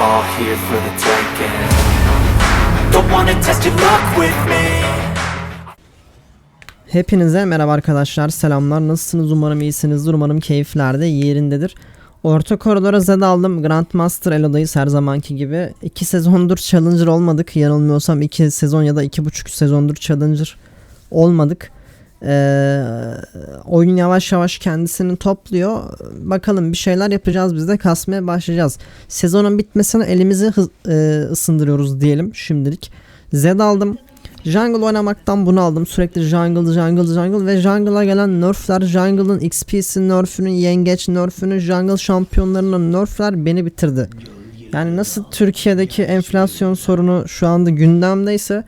All here for the taking. Don't wanna test your luck with me. Hepinize merhaba arkadaşlar selamlar. Nasılsınız? Umarım iyisinizdir. Umarım keyifler de yerindedir. Orta koridora Zed aldım. Grandmaster Elo'dayız her zamanki gibi. 2 sezondur Challenger olmadık. Yanılmıyorsam 2 sezon ya da 2,5 sezondur Challenger olmadık. Ee, oyun yavaş yavaş kendisini topluyor. Bakalım bir şeyler yapacağız biz de kasmaya başlayacağız. Sezonun bitmesine elimizi e, ısındırıyoruz diyelim şimdilik. Zed aldım. Jungle oynamaktan bunu aldım. Sürekli jungle, jungle, jungle ve jungle'a gelen nerfler, jungle'ın XP'si nerfünü, yengeç nerfünü, jungle şampiyonlarının nerfler beni bitirdi. Yani nasıl Türkiye'deki enflasyon sorunu şu anda gündemdeyse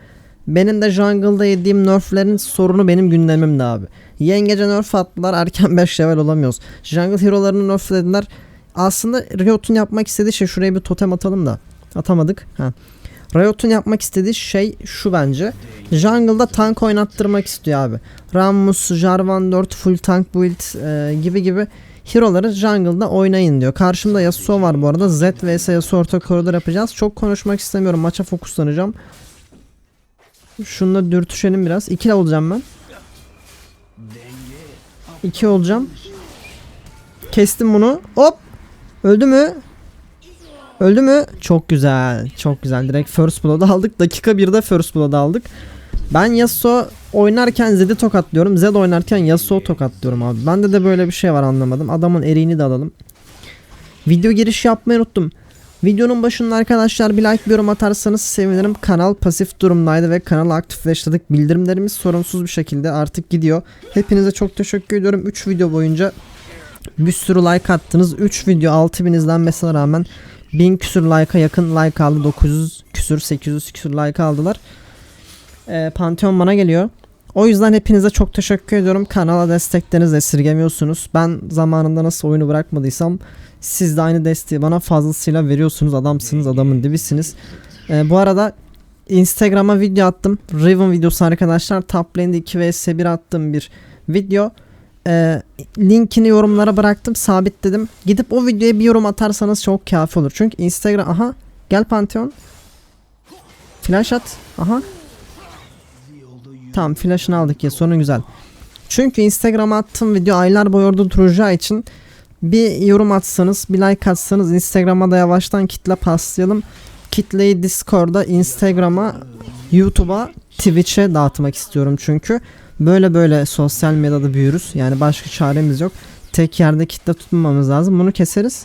benim de jungle'da yediğim nerflerin sorunu benim gündemimde abi. Yengece nerf attılar erken 5 level olamıyoruz. Jungle hero'larını nerflediler. Aslında Riot'un yapmak istediği şey şuraya bir totem atalım da. Atamadık. Ha. Riot'un yapmak istediği şey şu bence. Jungle'da tank oynattırmak istiyor abi. Rammus, Jarvan 4 full tank build e, gibi gibi hero'ları jungle'da oynayın diyor. Karşımda Yasuo var bu arada. Z vs Yasuo orta koridor yapacağız. Çok konuşmak istemiyorum. Maça fokuslanacağım. Şununla dürtüşelim biraz. 2 olacağım ben. 2 olacağım. Kestim bunu. Hop. Öldü mü? Öldü mü? Çok güzel. Çok güzel. Direkt first blood'u aldık. Dakika 1'de first blood'u aldık. Ben Yasuo oynarken Zed'i tokatlıyorum. Zed oynarken Yasuo tokatlıyorum abi. Bende de böyle bir şey var anlamadım. Adamın eriğini de alalım. Video giriş yapmayı unuttum. Videonun başında arkadaşlar bir like bir yorum atarsanız sevinirim. Kanal pasif durumdaydı ve kanalı aktifleştirdik. Bildirimlerimiz sorunsuz bir şekilde artık gidiyor. Hepinize çok teşekkür ediyorum. 3 video boyunca bir sürü like attınız. 3 video 6000 izlenmesine rağmen 1000 küsür like'a yakın like aldı. 900 küsür 800 küsür like aldılar. Ee, Pantheon bana geliyor. O yüzden hepinize çok teşekkür ediyorum. Kanala desteklerinizi esirgemiyorsunuz. Ben zamanında nasıl oyunu bırakmadıysam siz de aynı desteği bana fazlasıyla veriyorsunuz. Adamsınız, adamın dibisiniz. Ee, bu arada Instagram'a video attım. Riven videosu arkadaşlar. Top lane'de 2 vs 1 attığım bir video. Ee, linkini yorumlara bıraktım. Sabitledim. Gidip o videoya bir yorum atarsanız çok kafi olur. Çünkü Instagram... Aha. Gel Pantheon. Flash at. Aha. Tamam flash'ını aldık ya sorun güzel. Çünkü Instagram'a attığım video aylar boyu orada duracağı için bir yorum atsanız bir like atsanız Instagram'a da yavaştan kitle paslayalım. Kitleyi Discord'a, Instagram'a, YouTube'a, Twitch'e dağıtmak istiyorum çünkü. Böyle böyle sosyal medyada büyürüz. Yani başka çaremiz yok. Tek yerde kitle tutmamamız lazım. Bunu keseriz.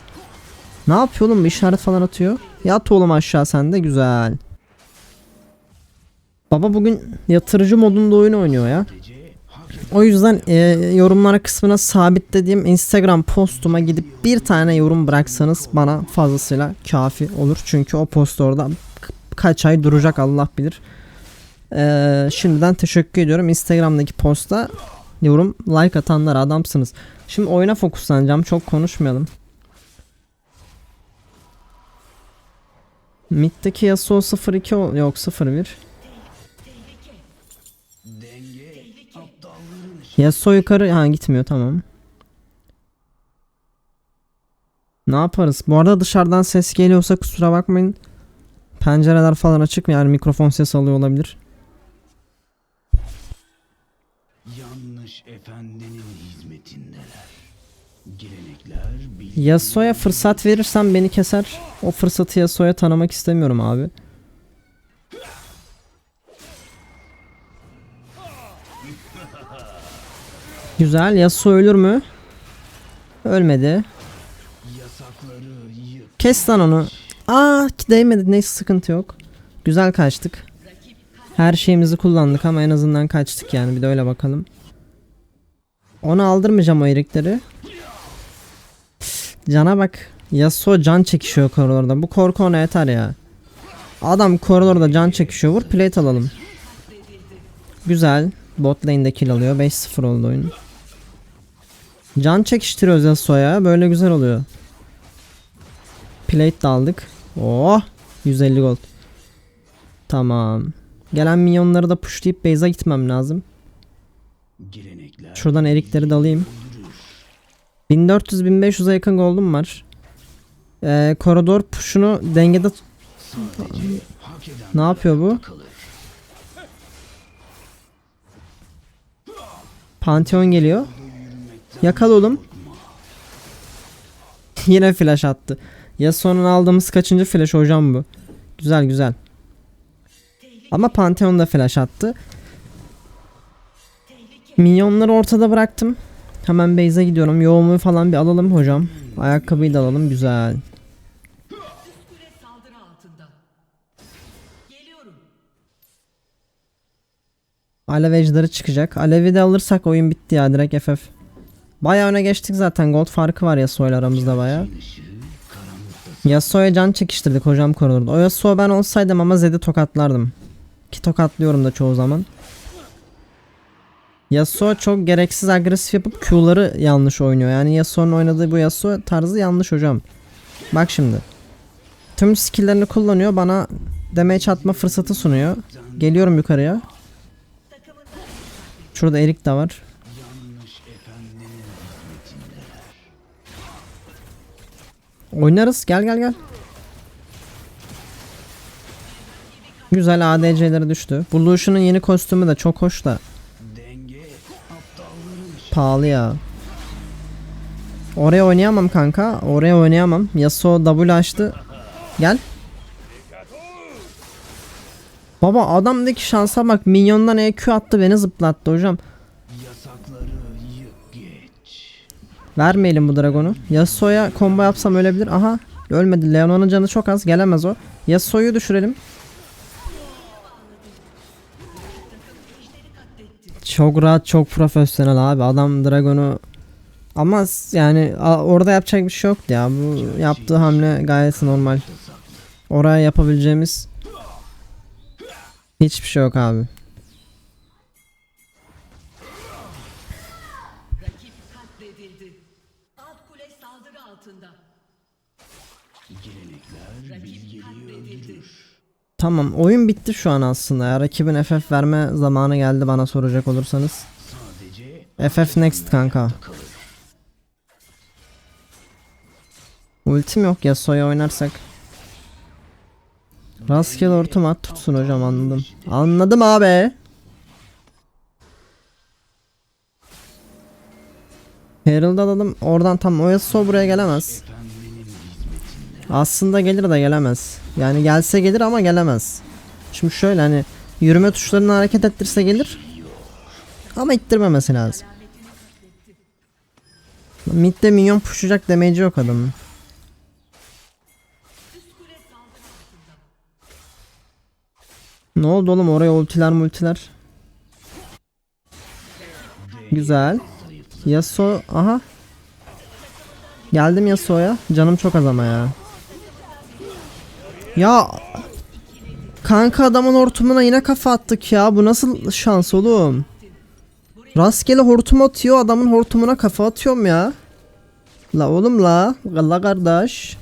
Ne yapıyor oğlum? Bir işaret falan atıyor. Yat oğlum aşağı sen de güzel. Baba bugün yatırıcı modunda oyun oynuyor ya. O yüzden e, yorumlar kısmına sabitlediğim Instagram postuma gidip bir tane yorum bıraksanız bana fazlasıyla kafi olur. Çünkü o post orada kaç ay duracak Allah bilir. E, şimdiden teşekkür ediyorum. Instagram'daki posta yorum like atanlar adamsınız. Şimdi oyuna fokuslanacağım. Çok konuşmayalım. Mid'deki Yasuo 02 ol- yok 01. Yasuo yukarı ha gitmiyor tamam. Ne yaparız? Bu arada dışarıdan ses geliyorsa kusura bakmayın. Pencereler falan açık mı? Yani mikrofon ses alıyor olabilir. Yanlış efendinin hizmetindeler. Gelenekler Yasuo'ya fırsat verirsem beni keser. O fırsatı Yasuo'ya tanımak istemiyorum abi. Güzel. Yasuo ölür mü? Ölmedi. Kes lan onu. Aa değmedi. Neyse sıkıntı yok. Güzel kaçtık. Her şeyimizi kullandık ama en azından kaçtık yani. Bir de öyle bakalım. Onu aldırmayacağım o erikleri. Cana bak. Yasuo can çekişiyor koridorda. Bu korku ona yeter ya. Adam koridorda can çekişiyor. Vur plate alalım. Güzel. Bot lane'de kill alıyor. 5-0 oldu oyun. Can çekiştiriyoruz Yasuo'ya. Böyle güzel oluyor. Plate de aldık. Oh! 150 gold. Tamam. Gelen minyonları da pushlayıp base'a gitmem lazım. Şuradan erikleri de alayım. 1400-1500'e yakın gold'um var. Ee, koridor push'unu dengede Ne yapıyor bu? Pantheon geliyor. Yakala oğlum. Yine flash attı. Yasuo'nun aldığımız kaçıncı flash hocam bu? Güzel güzel. Ama Pantheon da flash attı. Minyonları ortada bıraktım. Hemen base'e gidiyorum. Yoğumu falan bir alalım hocam. Ayakkabıyı da alalım. Güzel. Kule saldırı altında. Geliyorum. Alev ejder'i çıkacak. Alevi de alırsak oyun bitti ya direkt FF. Baya öne geçtik zaten. Gold farkı var Yasuo ile aramızda baya. Yasuo'ya can çekiştirdik hocam koridorda. O Yasuo ben olsaydım ama Zed'i tokatlardım. Ki tokatlıyorum da çoğu zaman. Yasuo çok gereksiz agresif yapıp Q'ları yanlış oynuyor. Yani Yasuo'nun oynadığı bu Yasuo tarzı yanlış hocam. Bak şimdi. Tüm skill'lerini kullanıyor bana damage atma fırsatı sunuyor. Geliyorum yukarıya. Şurada Erik de var. Oynarız. Gel gel gel. Güzel ADC'leri düştü. Bu Lucian'ın yeni kostümü de çok hoş da pahalı ya. Oraya oynayamam kanka. Oraya oynayamam. Yasuo W açtı. Gel. Baba adamdaki şansa bak. Minyondan EQ attı beni zıplattı hocam. Vermeyelim bu dragonu. Yasuo'ya combo yapsam ölebilir. Aha. Ölmedi. Leona'nın canı çok az. Gelemez o. Yasuo'yu düşürelim. Çok rahat, çok profesyonel abi. Adam dragonu ama yani orada yapacak bir şey yoktu ya. Bu yaptığı hamle gayet normal. Oraya yapabileceğimiz hiçbir şey yok abi. Tamam oyun bitti şu an aslında ya. Rakibin FF verme zamanı geldi bana soracak olursanız. FF next kanka. Ultim yok ya Soya oynarsak. Rastgele ortam at tutsun hocam anladım. Anladım abi. Herald'ı alalım. Oradan tam o Yasuo buraya gelemez. Aslında gelir de gelemez. Yani gelse gelir ama gelemez. Şimdi şöyle hani yürüme tuşlarını hareket ettirse gelir. Ama ittirmemesi lazım. Mid'de minyon pushlayacak damage'i yok adamın. Ne oldu oğlum oraya ultiler multiler. Güzel. Yasuo aha. Geldim Yasuo'ya. Canım çok az ama ya. Ya Kanka adamın hortumuna yine kafa attık ya. Bu nasıl şans oğlum? Rastgele hortum atıyor. Adamın hortumuna kafa atıyorum ya. La oğlum la. La kardeş.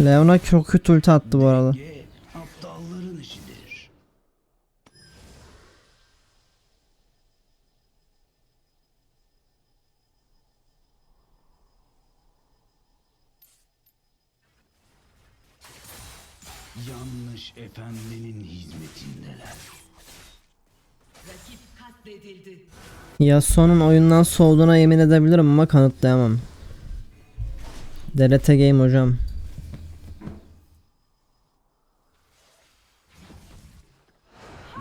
Leona çok kötü ulti attı bu arada. Denge aptalların işidir. Yanlış efendinin hizmetindeler. Rakip katledildi. Yasuo'nun oyundan soğuduğuna yemin edebilirim ama kanıtlayamam. DRT game hocam.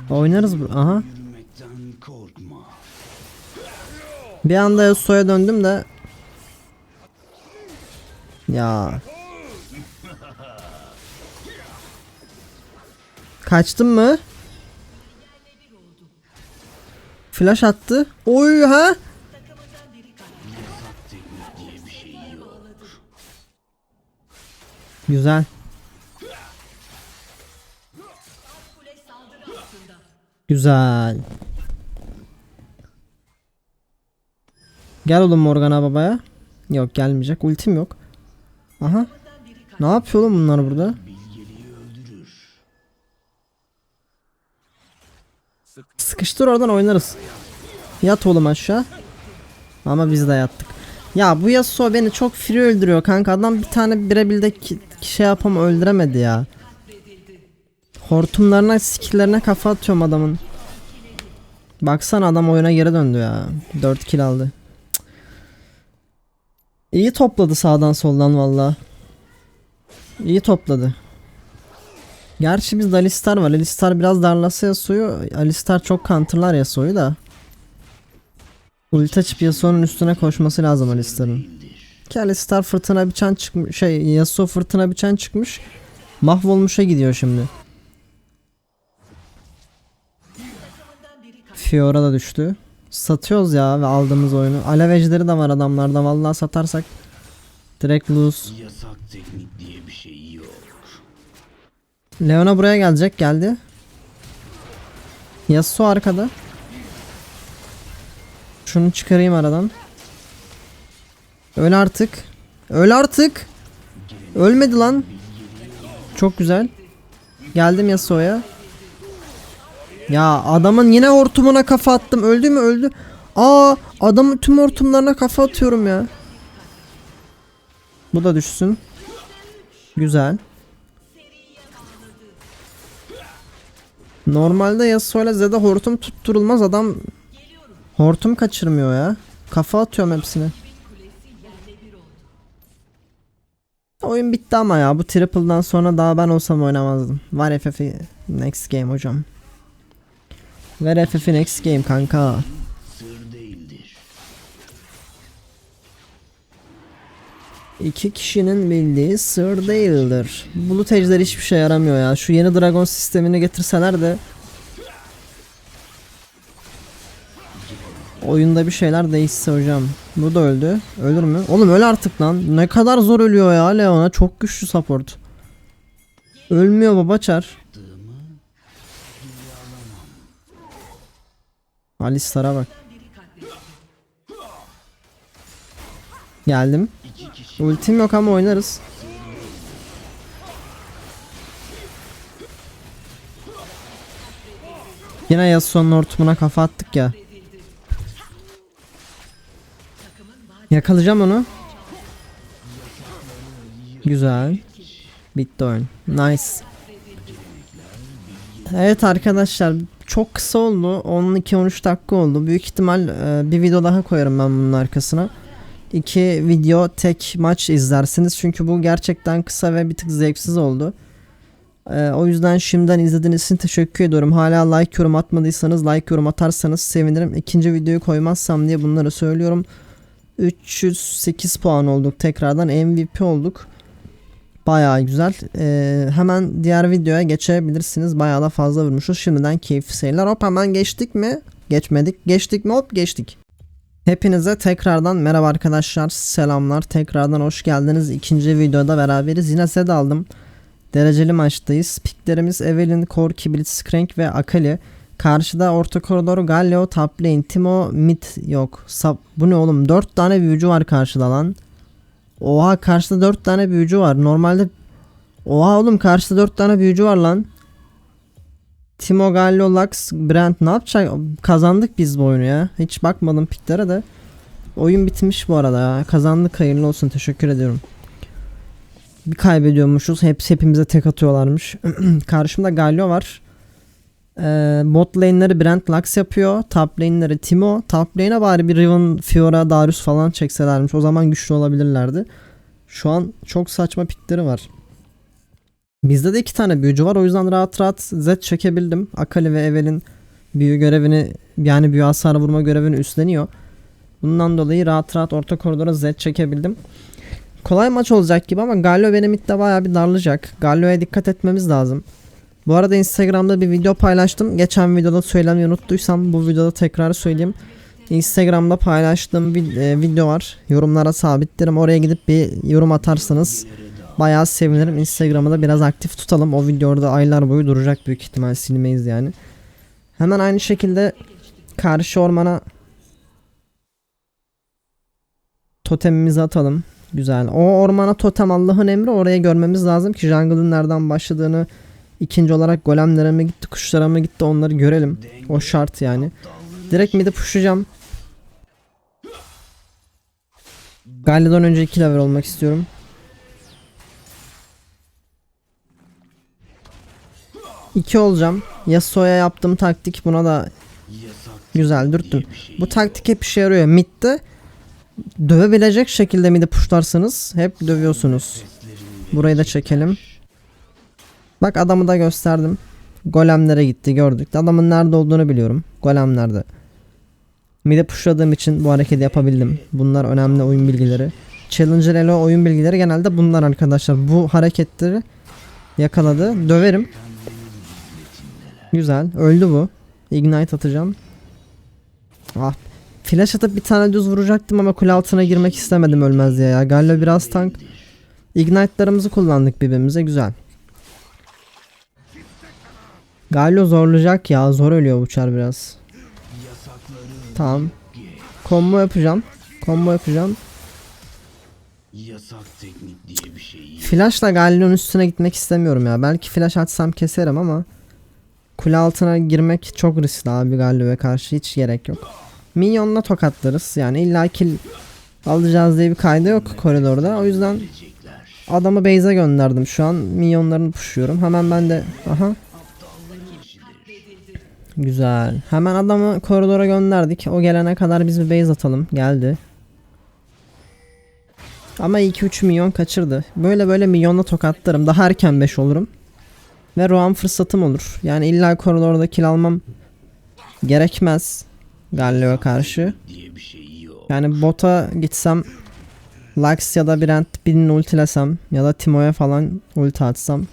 Oynarız bu. Aha. Bir anda Yasuo'ya döndüm de. Ya. Kaçtın mı? Flash attı. Oy ha? Güzel. Güzel. Gel oğlum Morgana babaya. Yok gelmeyecek. Ultim yok. Aha. Ne yapıyor oğlum bunlar burada? Sıkıştır oradan oynarız. Yat oğlum aşağı. Ama biz de yattık. Ya bu Yasuo beni çok free öldürüyor kanka. Adam bir tane birebilde ki, şey yapam öldüremedi ya. Hortumlarına, skilllerine kafa atıyorum adamın. Baksana adam oyuna geri döndü ya. 4 kill aldı. İyi topladı sağdan soldan valla. İyi topladı. Gerçi bizde Alistar var. Alistar biraz darlasa Yasuo'yu. Alistar çok counterlar Yasuo'yu da. Ulti açıp Yasuo'nun üstüne koşması lazım Alistar'ın. Ki Alistar fırtına biçen çıkmış. Şey Yasuo fırtına biçen çıkmış. Mahvolmuşa gidiyor şimdi. Fiora da düştü. Satıyoruz ya ve aldığımız oyunu. Alev ejderi de var adamlarda. Vallahi satarsak direkt lose. Yasak teknik diye bir şey yok. Leona buraya gelecek. Geldi. Yasuo arkada. Şunu çıkarayım aradan. Öl artık. Öl artık. Ölmedi lan. Çok güzel. Geldim Yasuo'ya. Ya adamın yine hortumuna kafa attım. Öldü mü? Öldü. Aa adamın tüm hortumlarına kafa atıyorum ya. Bu da düşsün. Güzel. Normalde Yasuo ile Zed'e hortum tutturulmaz adam hortum kaçırmıyor ya. Kafa atıyorum hepsine. Oyun bitti ama ya bu triple'dan sonra daha ben olsam oynamazdım. Var FF'i next game hocam. Ver FF'i next game kanka. İki kişinin bildiği sır değildir. Bulut ejderi hiçbir şey yaramıyor ya. Şu yeni dragon sistemini getirseler de Oyunda bir şeyler değişse hocam. Bu da öldü. Ölür mü? Oğlum öl artık lan. Ne kadar zor ölüyor ya Leona. Çok güçlü support. Ölmüyor babaçar. Alistar'a bak. Geldim. Ultim yok ama oynarız. Yine Yasuo'nun hortumuna kafa attık ya. Yakalayacağım onu. Güzel. Bitti oyun. Nice. Evet arkadaşlar çok kısa oldu. 12-13 dakika oldu. Büyük ihtimal e, bir video daha koyarım ben bunun arkasına. İki video tek maç izlersiniz. Çünkü bu gerçekten kısa ve bir tık zevksiz oldu. E, o yüzden şimdiden izlediğiniz için teşekkür ediyorum. Hala like yorum atmadıysanız like yorum atarsanız sevinirim. İkinci videoyu koymazsam diye bunları söylüyorum. 308 puan olduk tekrardan MVP olduk. Bayağı güzel. Ee, hemen diğer videoya geçebilirsiniz. Bayağı da fazla vurmuşuz. Şimdiden keyifli seyirler. Hop hemen geçtik mi? Geçmedik. Geçtik mi? Hop geçtik. Hepinize tekrardan merhaba arkadaşlar. Selamlar. Tekrardan hoş geldiniz. İkinci videoda beraberiz. Yine set aldım. Dereceli maçtayız. Piklerimiz Evelyn, Corki, Blitzcrank ve Akali. Karşıda orta koridor Galio, top lane, Timo, mid yok. Sap, bu ne oğlum? 4 tane büyücü var karşıda lan. Oha karşıda 4 tane büyücü var. Normalde Oha oğlum karşıda 4 tane büyücü var lan. Timo, Galio, Lux, Brent ne yapacak? Kazandık biz bu oyunu ya. Hiç bakmadım piklere de. Oyun bitmiş bu arada ya. Kazandık hayırlı olsun. Teşekkür ediyorum. Bir kaybediyormuşuz. Hepsi hepimize tek atıyorlarmış. Karşımda Galio var. Ee, bot lane'leri Brent Lux yapıyor. Top lane'leri Timo. Top lane'e bari bir Riven, Fiora, Darius falan çekselermiş. O zaman güçlü olabilirlerdi. Şu an çok saçma pikleri var. Bizde de iki tane büyücü var. O yüzden rahat rahat Z çekebildim. Akali ve Evel'in büyü görevini yani büyü hasar vurma görevini üstleniyor. Bundan dolayı rahat rahat orta koridora Z çekebildim. Kolay maç olacak gibi ama Galio benim midde bayağı bir darlayacak. Galio'ya dikkat etmemiz lazım. Bu arada Instagram'da bir video paylaştım. Geçen videoda söylemeyi unuttuysam bu videoda tekrar söyleyeyim. Instagram'da paylaştığım vid- e, video var. Yorumlara sabitlerim. Oraya gidip bir yorum atarsanız bayağı sevinirim. Instagram'ı da biraz aktif tutalım. O video orada aylar boyu duracak büyük ihtimal silmeyiz yani. Hemen aynı şekilde karşı ormana totemimizi atalım. Güzel. O ormana totem Allah'ın emri oraya görmemiz lazım ki jungle'ın nereden başladığını ikinci olarak golemlere mi gitti kuşlara mı gitti onları görelim. O şart yani. Direkt mid'i pushlayacağım. Galio'dan önce 2 level olmak istiyorum. İki olacağım. Yasuo'ya yaptığım taktik buna da güzel dürttüm. Bu taktik hep işe yarıyor. Mid'de dövebilecek şekilde mid'i pushlarsanız hep dövüyorsunuz. Burayı da çekelim. Bak adamı da gösterdim. Golemlere gitti gördük. Adamın nerede olduğunu biliyorum. Golemlerde. Mid'e pushladığım için bu hareketi yapabildim. Bunlar önemli oyun bilgileri. Challenger Elo oyun bilgileri genelde bunlar arkadaşlar. Bu hareketleri yakaladı. Döverim. Güzel. Öldü bu. Ignite atacağım. Ah. Flash atıp bir tane düz vuracaktım ama kule altına girmek istemedim ölmez diye ya. Galio biraz tank. Ignite'larımızı kullandık birbirimize güzel. Galio zorlayacak ya. Zor ölüyor uçar biraz. Tamam. Combo yapacağım. Combo yapacağım. yasak teknik diye bir şey. Flash'la Galio'nun üstüne gitmek istemiyorum ya. Belki flash atsam keserim ama kule altına girmek çok riskli abi Galio'ya karşı hiç gerek yok. Minyonla tokatlarız. Yani illa kill alacağız diye bir kaydı yok koridorda. O yüzden adamı base'e gönderdim şu an. Minyonlarını pushuyorum. Hemen ben de aha. Güzel. Hemen adamı koridora gönderdik. O gelene kadar biz bir base atalım. Geldi. Ama 2-3 milyon kaçırdı. Böyle böyle milyonla tokatlarım. Daha erken 5 olurum. Ve Roam fırsatım olur. Yani illa koridorda kill almam gerekmez. Galio'ya karşı. Yani bota gitsem Lux ya da Brent birini ultilesem ya da Timo'ya falan ulti atsam.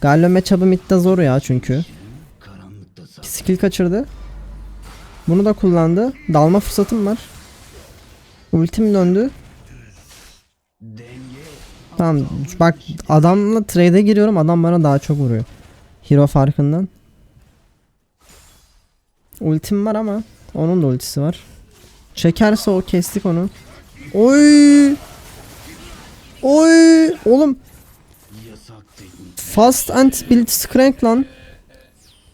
Galio matchup'ı midde zor ya çünkü. Skill kaçırdı. Bunu da kullandı. Dalma fırsatım var. Ultim döndü. Tamam bak adamla trade'e giriyorum adam bana daha çok vuruyor. Hero farkından. Ultim var ama onun da ultisi var. Çekerse o kestik onu. Oy! Oy! Oğlum fast and blitzcrank lan.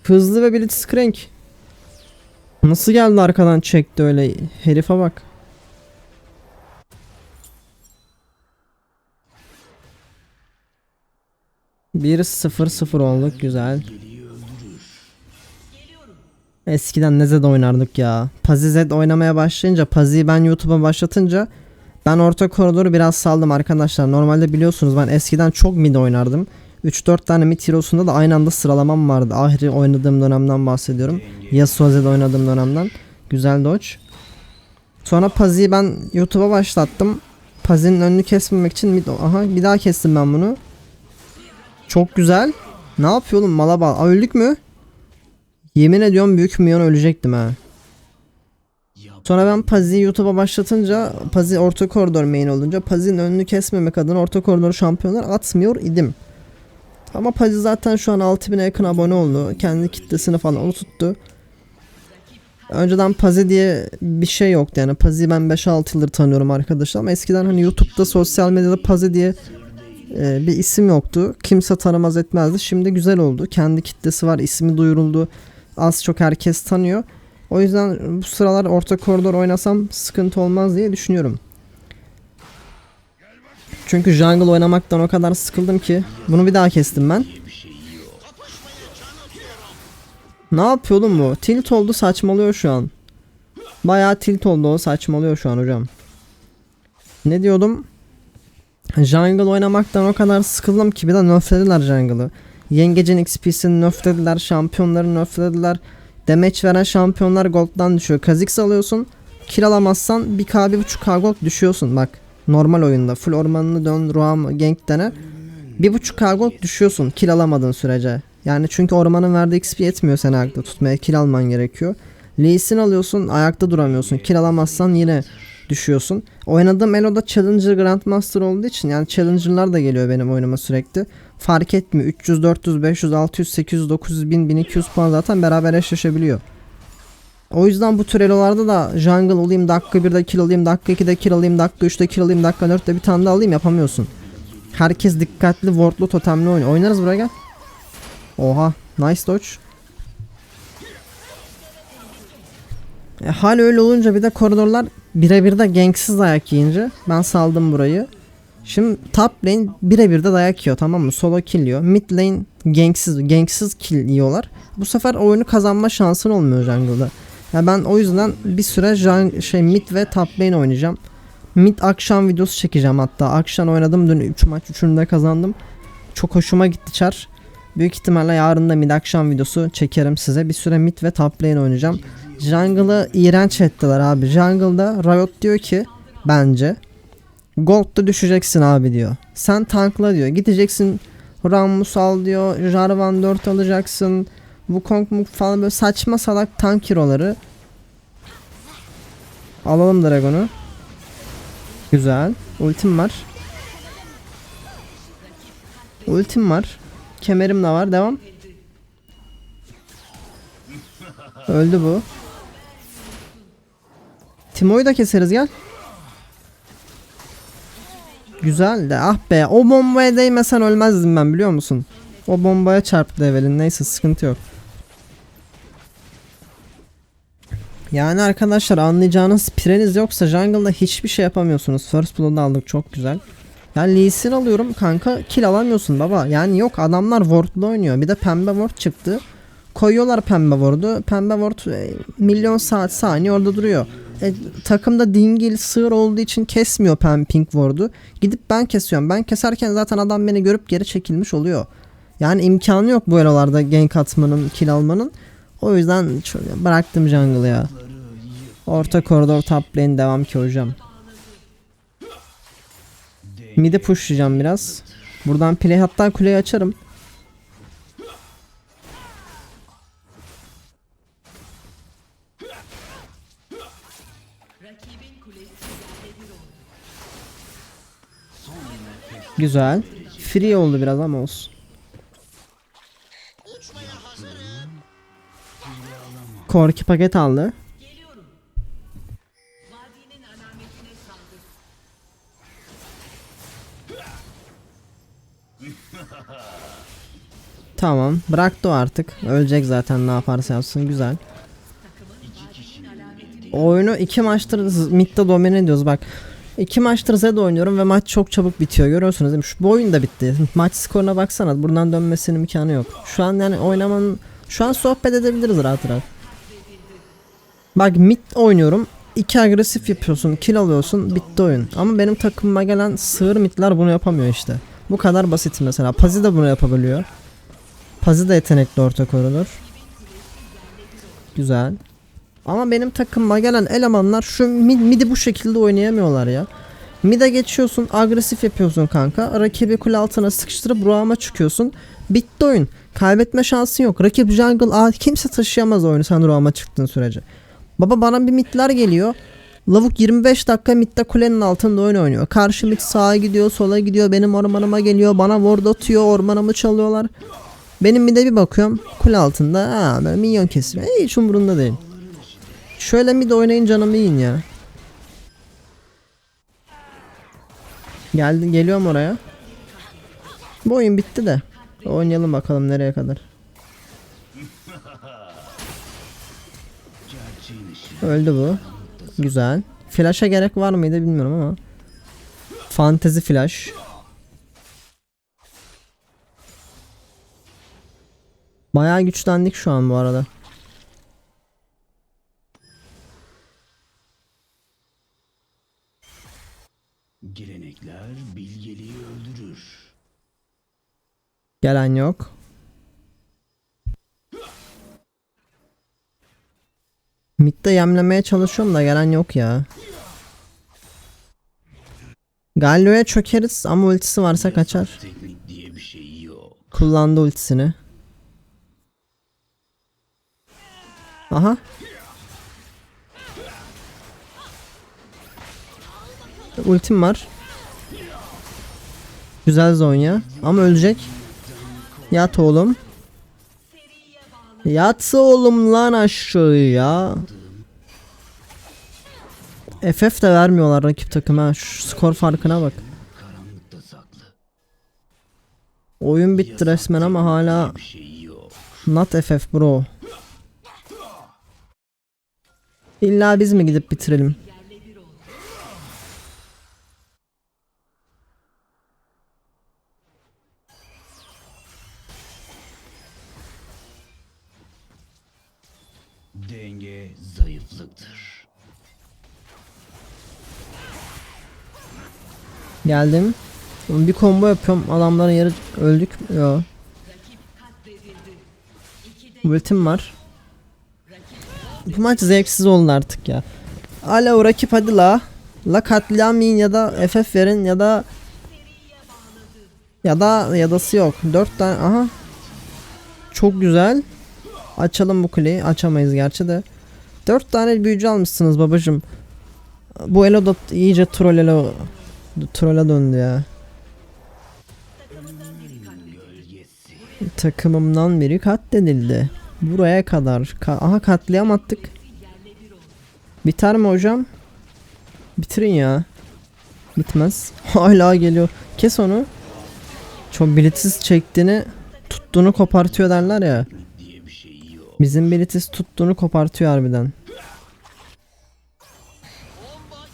Hızlı ve blitzcrank. Nasıl geldi arkadan çekti öyle herife bak. Bir sıfır sıfır olduk güzel. Eskiden ne Zed oynardık ya. Pazi Zed oynamaya başlayınca Pazi'yi ben YouTube'a başlatınca ben orta koridoru biraz saldım arkadaşlar. Normalde biliyorsunuz ben eskiden çok mid oynardım. 3-4 tane mid hero'sunda da aynı anda sıralamam vardı. Ahri oynadığım dönemden bahsediyorum. Yasuo Zed oynadığım dönemden. Güzel dodge. Sonra Pazi'yi ben YouTube'a başlattım. Pazi'nin önünü kesmemek için mid... Aha bir daha kestim ben bunu. Çok güzel. Ne yapıyor oğlum mala bağ- Aa, öldük mü? Yemin ediyorum büyük milyon ölecektim ha. Sonra ben Pazi'yi YouTube'a başlatınca Pazi orta koridor main olunca Pazi'nin önünü kesmemek adına orta koridor şampiyonlar atmıyor idim. Ama Pazi zaten şu an 6000'e yakın abone oldu. Kendi kitlesini falan onu tuttu. Önceden Pazi diye bir şey yoktu yani Pazi'yi ben 5-6 yıldır tanıyorum arkadaşlar ama eskiden hani YouTube'da sosyal medyada Pazi diye e, bir isim yoktu. Kimse tanımaz etmezdi. Şimdi güzel oldu. Kendi kitlesi var. ismi duyuruldu. Az çok herkes tanıyor. O yüzden bu sıralar orta koridor oynasam sıkıntı olmaz diye düşünüyorum. Çünkü jungle oynamaktan o kadar sıkıldım ki. Bunu bir daha kestim ben. Ne yapıyor bu? Tilt oldu saçmalıyor şu an. Bayağı tilt oldu o saçmalıyor şu an hocam. Ne diyordum? Jungle oynamaktan o kadar sıkıldım ki bir de nerflediler jungle'ı. Yengecin XP'sini nerflediler, şampiyonları nerflediler. Damage veren şampiyonlar gold'dan düşüyor. Kha'Zix alıyorsun. Kill alamazsan 1k 1.5k gold düşüyorsun bak. Normal oyunda full ormanını dön, roam, gank dene. 1.5k gold düşüyorsun kill alamadığın sürece. Yani çünkü ormanın verdiği XP yetmiyor seni ayakta tutmaya. Kill alman gerekiyor. Lee Sin alıyorsun ayakta duramıyorsun. Kill alamazsan yine düşüyorsun. Oynadığım Elo'da Challenger Grandmaster olduğu için yani Challenger'lar da geliyor benim oyunuma sürekli. Fark etmiyor. 300, 400, 500, 600, 800, 900, 1000, 1200 puan zaten beraber eşleşebiliyor. O yüzden bu tür elolarda da jungle olayım dakika 1'de kill alayım dakika 2'de kill alayım dakika 3'te kill alayım dakika 4'te bir tane de alayım yapamıyorsun. Herkes dikkatli wardlu totemli oynuyor. Oynarız buraya gel. Oha nice dodge. E, hal öyle olunca bir de koridorlar birebir de ganksiz dayak yiyince ben saldım burayı. Şimdi top lane birebir de dayak yiyor tamam mı? Solo kill yiyor. Mid lane ganksiz, ganksiz kill yiyorlar. Bu sefer oyunu kazanma şansın olmuyor jungle'da. Ya ben o yüzden bir süre jung- şey mid ve top lane oynayacağım. Mid akşam videosu çekeceğim hatta. Akşam oynadım dün 3 maç 3'ünü de kazandım. Çok hoşuma gitti çar. Büyük ihtimalle yarın da mid akşam videosu çekerim size. Bir süre mid ve top lane oynayacağım. Jungle'ı iğrenç ettiler abi. Jungle'da Riot diyor ki bence Gold'da düşeceksin abi diyor. Sen tankla diyor. Gideceksin Rammus al diyor. Jarvan 4 alacaksın. Wukong mu falan böyle saçma salak tank hero'ları. Alalım Dragon'u. Güzel. Ultim var. Ultim var. Kemerim de var. Devam. Öldü bu. Timo'yu da keseriz gel. Güzel de ah be o bombaya değmesen ölmezdim ben biliyor musun? O bombaya çarptı Evelyn neyse sıkıntı yok. Yani arkadaşlar anlayacağınız pireniz yoksa jungle'da hiçbir şey yapamıyorsunuz. First Blood'u aldık çok güzel. Yani Lee Sin alıyorum kanka kill alamıyorsun baba. Yani yok adamlar ward'lu oynuyor. Bir de pembe ward çıktı. Koyuyorlar pembe ward'u. Pembe ward e, milyon saat saniye orada duruyor. E, takımda dingil sığır olduğu için kesmiyor pem pink ward'u. Gidip ben kesiyorum. Ben keserken zaten adam beni görüp geri çekilmiş oluyor. Yani imkanı yok bu aralarda gank atmanın, kill almanın. O yüzden bıraktım jungle'ı ya. Orta koridor top lane devam ki hocam. Mid'i pushlayacağım biraz. Buradan play hatta kuleyi açarım. Güzel. Free oldu biraz ama olsun. Korki paket aldı. Tamam. Bıraktı o artık. Ölecek zaten ne yaparsa yapsın. Güzel. Oyunu iki maçtır midde domine ediyoruz bak. İki maçtır Zed oynuyorum ve maç çok çabuk bitiyor. Görüyorsunuz değil mi? Şu, bu oyun da bitti. Maç skoruna baksana. Buradan dönmesinin imkanı yok. Şu an yani oynamanın... Şu an sohbet edebiliriz rahat rahat. Bak mid oynuyorum. İki agresif yapıyorsun. Kill alıyorsun. Bitti oyun. Ama benim takımıma gelen sığır midler bunu yapamıyor işte. Bu kadar basit mesela. Pazi de bunu yapabiliyor. Pazi de yetenekli orta koridor. Güzel. Ama benim takımıma gelen elemanlar şu mid, midi bu şekilde oynayamıyorlar ya. Mid'e geçiyorsun, agresif yapıyorsun kanka. Rakibi kule altına sıkıştırıp ruhama çıkıyorsun. Bitti oyun. Kaybetme şansın yok. Rakip jungle, aa, kimse taşıyamaz oyunu sen ruhama çıktığın sürece. Baba bana bir midler geliyor. Lavuk 25 dakika midde kulenin altında oyun oynuyor. Karşı mid sağa gidiyor, sola gidiyor. Benim ormanıma geliyor. Bana ward atıyor. Ormanımı çalıyorlar. Benim bir de bir bakıyorum kule altında ha böyle minyon kesiyor. Hiç umurunda değil. Şöyle mid oynayın canımı yiyin ya. Geldi geliyorum oraya. Bu oyun bitti de. Oynayalım bakalım nereye kadar. Öldü bu. Güzel. Flash'a gerek var mıydı bilmiyorum ama. Fantezi flash. Bayağı güçlendik şu an bu arada. Gelenekler bilgeliği öldürür. Gelen yok. Mid'de yemlemeye çalışıyorum da gelen yok ya. Galio'ya çökeriz ama ultisi varsa kaçar. Şey. Kullandı ultisini. Aha. Ultim var. Güzel Zonya. Ama ölecek. Yat oğlum. Yatsa oğlum lan aşağıya. FF de vermiyorlar rakip takıma. Şu skor farkına bak. Oyun bitti resmen ama hala şey Not FF bro. İlla biz mi gidip bitirelim? Denge zayıflıktır. Geldim. Bir combo yapıyorum. Adamların yarı öldük. Yo. Ultim var. Bu maç zevksiz oldu artık ya. Alo rakip hadi la. La katliam yiyin ya da FF verin ya da ya da yadası yok. 4 tane aha. Çok güzel. Açalım bu kuleyi. Açamayız gerçi de. 4 tane büyücü almışsınız babacım. Bu elo da iyice troll elo troll'a döndü ya. Takımımdan biri katledildi. Buraya kadar. Ka- Aha katliam attık. Biter mi hocam? Bitirin ya. Bitmez. Hala geliyor. Kes onu. Çok bilitsiz çektiğini tuttuğunu kopartıyor derler ya. Bizim bilitsiz tuttuğunu kopartıyor harbiden.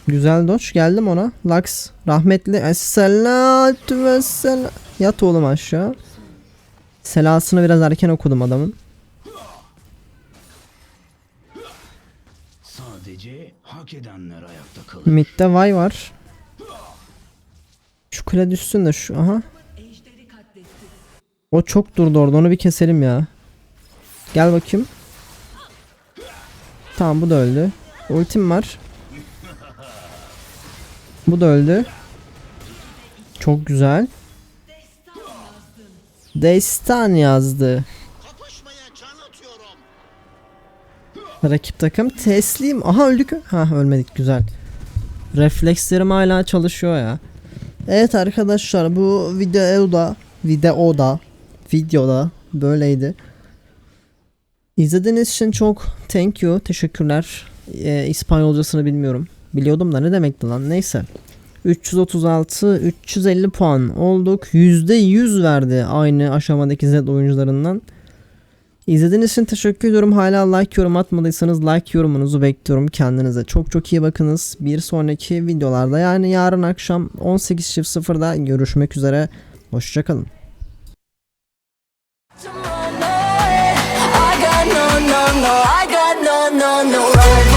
Güzel doç geldim ona. Lux rahmetli Esselatü vesselam. Yat oğlum aşağı. Selasını biraz erken okudum adamın. Hak edenler ayakta kalır. Mid'de Vay var. Şu kule düşsün de şu aha. O çok durdu orada onu bir keselim ya. Gel bakayım. Tamam bu da öldü. Ultim var. Bu da öldü. Çok güzel. Destan yazdı. Rakip takım teslim. Aha öldük. Ha ölmedik güzel. Reflekslerim hala çalışıyor ya. Evet arkadaşlar bu videoda videoda videoda böyleydi. İzlediğiniz için çok thank you. Teşekkürler. Ee, İspanyolcasını bilmiyorum. Biliyordum da ne demekti lan. Neyse. 336 350 puan olduk. %100 verdi aynı aşamadaki Z oyuncularından. İzlediğiniz için teşekkür ediyorum. Hala like yorum atmadıysanız like yorumunuzu bekliyorum. Kendinize çok çok iyi bakınız. Bir sonraki videolarda yani yarın akşam 18.00'da görüşmek üzere. Hoşçakalın. No, no, no, I got no, no, no